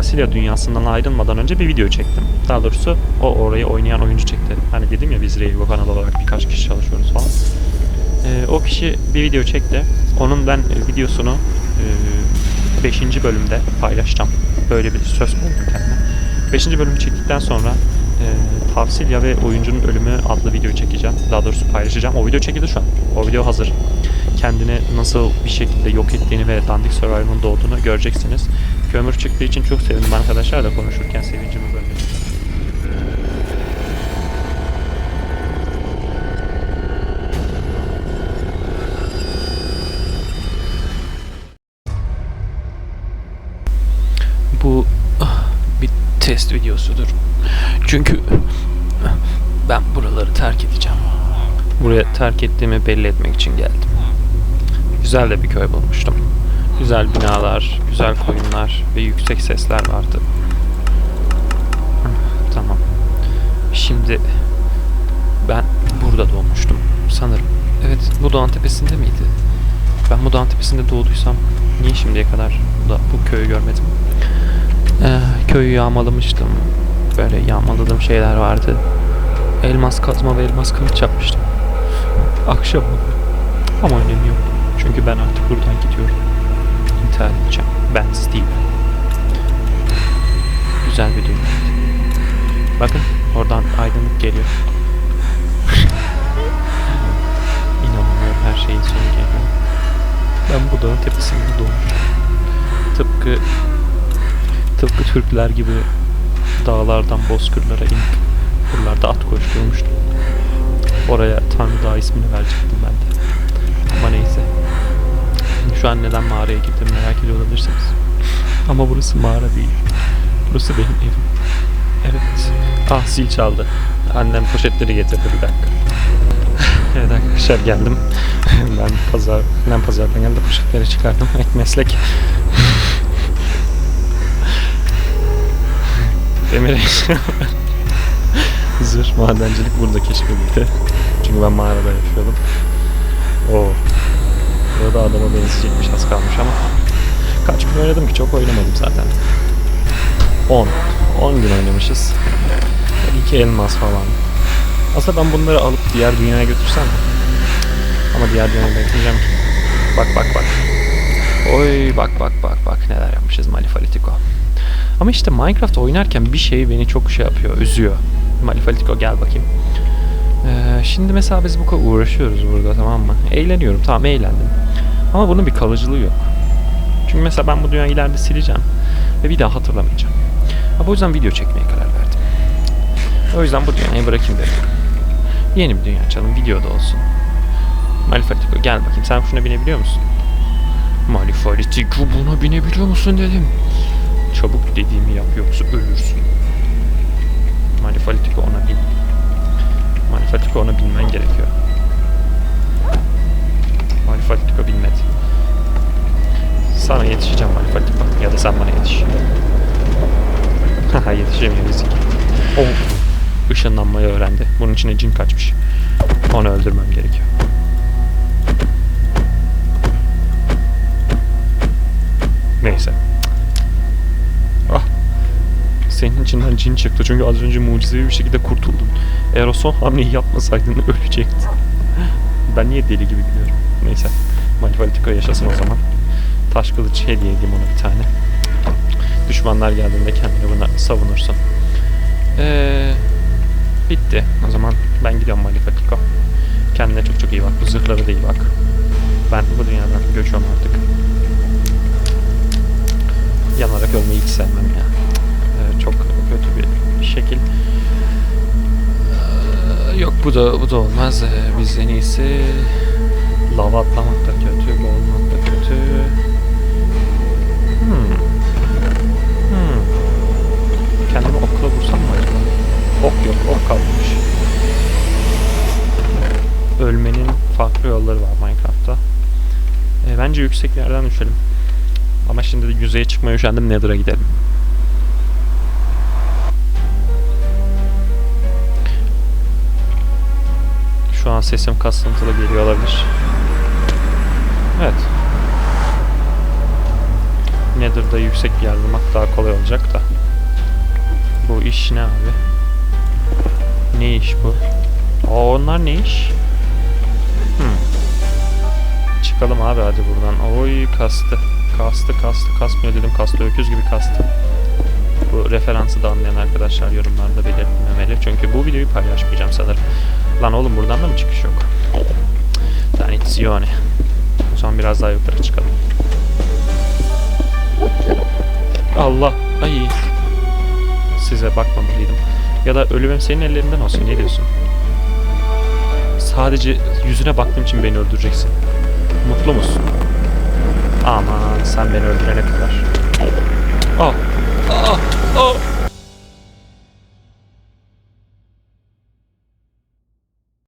Tavsilya dünyasından ayrılmadan önce bir video çektim. Daha doğrusu o orayı oynayan oyuncu çekti. Hani dedim ya biz Reigo kanal olarak birkaç kişi çalışıyoruz falan. Ee, o kişi bir video çekti. Onun ben e, videosunu 5. bölümde paylaşacağım. Böyle bir söz koydum kendime. 5. bölümü çektikten sonra e, Tavsilya ve Oyuncunun Ölümü adlı video çekeceğim. Daha doğrusu paylaşacağım. O video çekildi şu an. O video hazır. Kendini nasıl bir şekilde yok ettiğini ve Dandik Survivor'ın doğduğunu göreceksiniz. Kömür çıktığı için çok sevindim arkadaşlarla konuşurken sevincimi böyle. Bu ah, bir test videosudur. Çünkü ben buraları terk edeceğim. Buraya terk ettiğimi belli etmek için geldim. Güzel de bir köy bulmuştum. Güzel binalar, güzel koyunlar ve yüksek sesler vardı. Tamam. Şimdi ben burada doğmuştum sanırım. Evet, bu dağın tepesinde miydi? Ben bu dağın tepesinde doğduysam niye şimdiye kadar da bu köyü görmedim? Ee, köyü yağmalamıştım. Böyle yağmaladığım şeyler vardı. Elmas kazma ve elmas kılıç yapmıştım. Akşam oldu. Ama önemi yok. Çünkü ben artık buradan gidiyorum. İntihar edeceğim. Ben Steve. Güzel bir dünya. Bakın oradan aydınlık geliyor. İnanamıyorum her şeyin sonu geliyor. Ben bu dağın tepesinde doğmuştum. Tıpkı tıpkı Türkler gibi dağlardan bozkırlara inip buralarda at koşturmuştum. Oraya Tanrı Dağı ismini verecektim ben de. Ama neyse. Şu an neden mağaraya girdim merak ediyor olabilirsiniz. Ama burası mağara değil. Burası benim evim. Evet. Ah zil çaldı. Annem poşetleri getirdi bir dakika. evet arkadaşlar geldim. ben pazar, ben pazardan geldim poşetleri çıkardım. Ek meslek. Demir. Zırh madencilik burada keşfedildi. Çünkü ben mağarada yaşıyordum. Burada adama benzeyecekmiş az kalmış ama. Kaç gün oynadım ki çok oynamadım zaten. 10. 10 gün oynamışız. 2 elmas falan. Aslında ben bunları alıp diğer dünyaya götürsem. Ama diğer dünyaya götüreceğim ki. Bak bak bak. Oy bak bak bak bak neler yapmışız Malifalitiko. Ama işte Minecraft oynarken bir şey beni çok şey yapıyor, üzüyor. Malifalitiko gel bakayım. Şimdi mesela biz bu kadar uğraşıyoruz burada tamam mı? Eğleniyorum tamam eğlendim. Ama bunun bir kalıcılığı yok. Çünkü mesela ben bu dünyayı ileride sileceğim. Ve bir daha hatırlamayacağım. Ha, bu yüzden video çekmeye karar verdim. O yüzden bu dünyayı bırakayım dedim. Yeni bir dünya açalım, videoda olsun. Malifalitiko gel bakayım sen şuna binebiliyor musun? Malifalitiko buna binebiliyor musun dedim. Çabuk dediğimi yap yoksa ölürsün. Ona binmen gerekiyor. Malifalitiko binmedi. Sana yetişeceğim Malifalitiko. Ya da sen bana yetiş. Haha yetişemiyor ezik. Oh. Işınlanmayı öğrendi. Bunun içine cin kaçmış. Onu öldürmem gerekiyor. Neyse. Ah. Senin içinden cin çıktı çünkü az önce mucizevi bir şekilde kurtuldun. Eğer o son hamleyi yapmasaydın ölecektin. ben niye deli gibi gidiyorum? Neyse. Malifalitika yaşasın o zaman. Taş kılıç hediye edeyim ona bir tane. Düşmanlar geldiğinde kendini buna savunursun. Eee... Bitti. O zaman ben gidiyorum Malifalitiko. Kendine çok çok iyi bak. Bu zırhlara da iyi bak. Ben bu dünyadan göçüyorum artık. Yanarak ölmeyi hiç sevmem ya. Ee, çok kötü bir şekil. Bu da bu da olmaz. Ee, biz en iyisi lava atlamak da kötü, boğulmak da kötü. Hmm. Hmm. Kendimi okla vursam mı acaba? Ok yok, ok kalmamış. Ölmenin farklı yolları var Minecraft'ta. E, bence yüksek yerden düşelim. Ama şimdi de yüzeye çıkmaya üşendim Nether'a gidelim. An sesim kasıntılı geliyor olabilir. Evet. Nether'da yüksek bir yer bulmak daha kolay olacak da. Bu iş ne abi? Ne iş bu? Aa onlar ne iş? Hmm. Çıkalım abi hadi buradan. Oy kastı. Kastı kastı kasmıyor dedim kastı öküz gibi kastı. Bu referansı da anlayan arkadaşlar yorumlarda belirtmemeli. Çünkü bu videoyu paylaşmayacağım sanırım. Lan oğlum buradan da mı çıkış yok? Danizzione. Son biraz daha yukarı çıkalım. Allah. Ay. Size bakmamalıydım. Ya da ölümüm senin ellerinden olsun. Ne diyorsun? Sadece yüzüne baktığım için beni öldüreceksin. Mutlu musun? Aman sen beni öldürene kadar. Oh. Oh. Oh.